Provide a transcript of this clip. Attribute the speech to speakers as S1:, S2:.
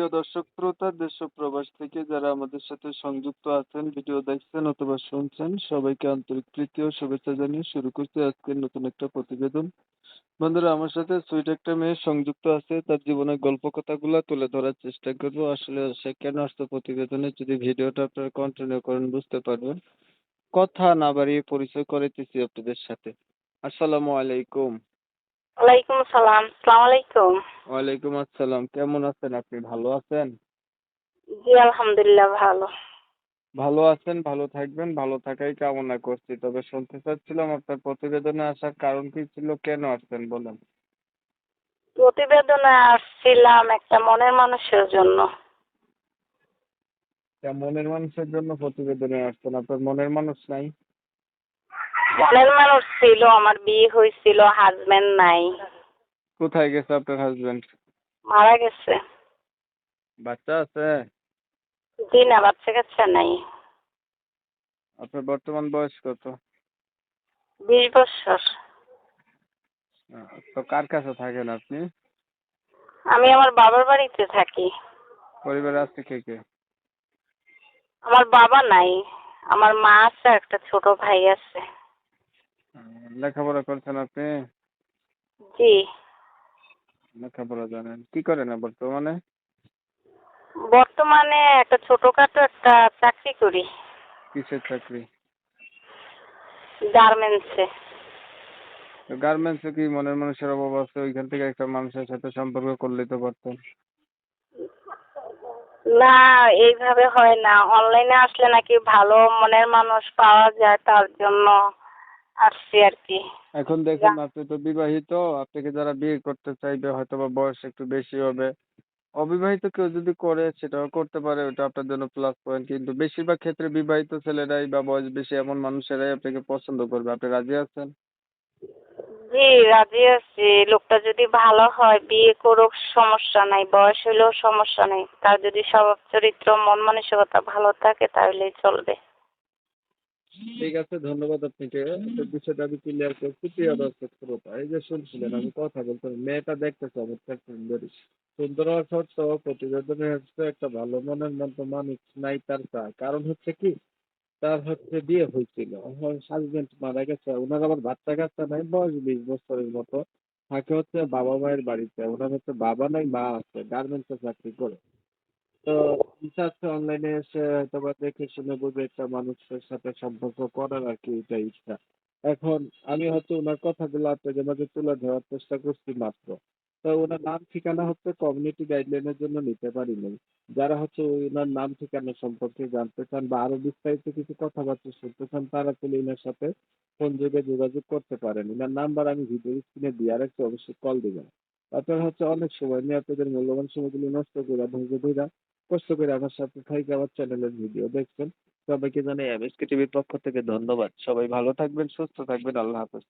S1: প্রিয় দর্শক, শ্রোতা দেশ প্রবাস থেকে যারা আমাদের সাথে সংযুক্ত আছেন, ভিডিও দেখছেন অথবা শুনছেন, সবাইকে আন্তরিক প্রীতি ও শুভেচ্ছা জানিয়ে শুরু করছি আজকের নতুন একটা প্রতিবেদন। বন্ধুরা, আমার সাথে সুইট একটা মেয়ে সংযুক্ত আছে, তার জীবনের গল্প কথাগুলো তুলে ধরার চেষ্টা করব। আসলে সে কেন আসতো প্রতিবেদনে, যদি ভিডিওটা আপনারা কন্টিনিউ করেন, বুঝতে পারবেন। কথা না বাড়িয়ে পরিচয় করাইতেছি আপনাদের সাথে। আসসালামু আলাইকুম।
S2: ওয়ালাইকুম সালাম সালাম আলাইকুম
S1: ওয়ালাইকুম আসসালাম কেমন আছেন আপনি? ভালো আছেন?
S2: জি আলহামদুলিল্লাহ ভালো।
S1: ভালো আছেন ভালো থাকবেন ভালো থাকাই কামনা করছি। তবে শুনতে চাচ্ছিলাম আপনার প্রতিবেদনে আসার কারণ কি ছিল? কেন আসছেন বলেন।
S2: প্রতিবেদনে আসছিলাম একটা মনের মানুষের জন্য।
S1: মনের মানুষের জন্য প্রতিবেদনে আসছেন। আপনার মনের মানুষ নাই?
S2: মনের মানুষ ছিল আমার বিয়ে হয়েছিল হাজবেন্ড নাই।
S1: কোথায় গেছে আপনার হাজবেন্ড
S2: মারা গেছে।
S1: বাচ্চা আছে?
S2: জি না বাচ্চা কাচ্চা নাই।
S1: আপনার বর্তমান বয়স কত?
S2: বিশ বছর।
S1: তো কার কাছে থাকেন আপনি?
S2: আমি আমার বাবার বাড়িতে থাকি।
S1: পরিবারে আছে কে কে?
S2: আমার বাবা নাই আমার মা আছে একটা ছোট ভাই আছে।
S1: লেখাপড়া করছেন আপনি?
S2: জি।
S1: লেখাপড়া জানেন। কি করেন বর্তমানে?
S2: বর্তমানে একটা ছোটখাটো একটা চাকরি করি।
S1: কিসের চাকরি?
S2: গার্মেন্টসে।
S1: গার্মেন্টসে কি মনের মানুষের অভাব আছে? ওইখান থেকে একটা মানুষের সাথে সম্পর্ক করলে তো পারতেন।
S2: না এইভাবে হয় না। অনলাইনে আসলে নাকি ভালো মনের মানুষ পাওয়া যায় তার জন্য। আসছি আর কি।
S1: এখন দেখুন আপনি তো বিবাহিত আপনাকে যারা বিয়ে করতে চাইবে হয়তো বা বয়স একটু বেশি হবে। অবিবাহিত কেউ যদি করে সেটাও করতে পারে ওটা আপনার জন্য প্লাস পয়েন্ট কিন্তু বেশিরভাগ ক্ষেত্রে বিবাহিত ছেলেরাই বা বয়স বেশি এমন মানুষেরাই আপনাকে পছন্দ করবে। আপনি রাজি আছেন?
S2: জি রাজি আছি। লোকটা যদি ভালো হয় বিয়ে করুক সমস্যা নাই। বয়স হলেও সমস্যা নেই। তার যদি স্বভাব চরিত্র মন মানসিকতা ভালো থাকে তাহলেই চলবে।
S1: ঠিক আছে ধন্যবাদ আপনাকে। বিষয়টা আমি ক্লিয়ার করছি প্রিয় দর্শক শ্রোতা এই যে শুনছিলেন আমি কথা বলতাম মেয়েটা দেখতে চমৎকার সুন্দরী। সুন্দর হওয়া সত্ত্বেও প্রতিবেদনে হচ্ছে একটা ভালো মনের মতো মানুষ নাই তার চায় কারণ হচ্ছে কি তার হচ্ছে বিয়ে হয়েছিল। হাজবেন্ড মারা গেছে ওনার আবার বাচ্চা কাচ্চা নাই বয়স বিশ বছরের মতো। থাকে হচ্ছে বাবা মায়ের বাড়িতে ওনার হচ্ছে বাবা নাই মা আছে গার্মেন্টসে চাকরি করে। তো আছে অনলাইনে এসে বা দেখে শুনে বুঝে একটা মানুষের সাথে সম্পর্ক করার আর কি এটা ইচ্ছা। এখন আমি হয়তো ওনার কথাগুলো আপনাদের মাঝে তুলে ধরার চেষ্টা করছি মাত্র। তো ওনার নাম ঠিকানা হচ্ছে কমিউনিটি গাইডলাইনের জন্য নিতে পারি পারিনি। যারা হচ্ছে ওনার নাম ঠিকানা সম্পর্কে জানতে চান বা আরও বিস্তারিত কিছু কথাবার্তা শুনতে চান, তারা তাহলে ওনার সাথে ফোন যোগে যোগাযোগ করতে পারেন। ওনার নাম্বার আমি ভিডিও স্ক্রিনে দিয়ে রাখছি, অবশ্যই কল দিবেন। আপনারা হচ্ছে অনেক সময় নিয়ে আপনাদের মূল্যবান সময়গুলো নষ্ট করে ধৈর্য ধৈরা কষ্ট করে আমার সাথে থাইকে, আমার চ্যানেলের ভিডিও দেখবেন। সবাইকে জানাই এমএসকে টিভির পক্ষ থেকে ধন্যবাদ। সবাই ভালো থাকবেন, সুস্থ থাকবেন। আল্লাহ হাফেজ।